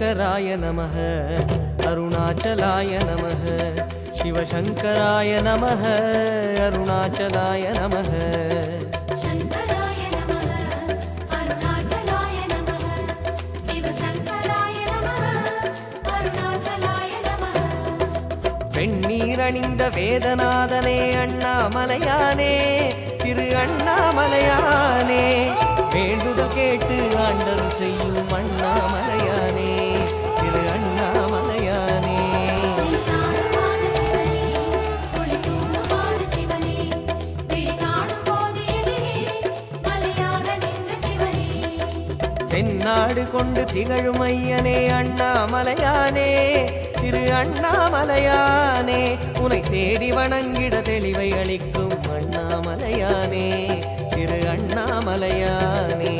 शिवशङ्कराय नमः अरुणाचलाय नमः शङ्कराय नमः अरुणाचलाय नमः शिवशङ्कराय नमः अरुणाचलाय नमः வெண்ணீரணிந்த வேதநாதனே அண்ணாமலையானே திரு அண்ணாமலையானே தென்னாடு கொண்டு திகழும் ஐயனே அண்ணாமலையானே. திரு அண்ணாமலையானே உனை தேடி வணங்கிட தெளிவை அளிக்கும் அண்ணாமலையானே. திரு அண்ணாமலையானே.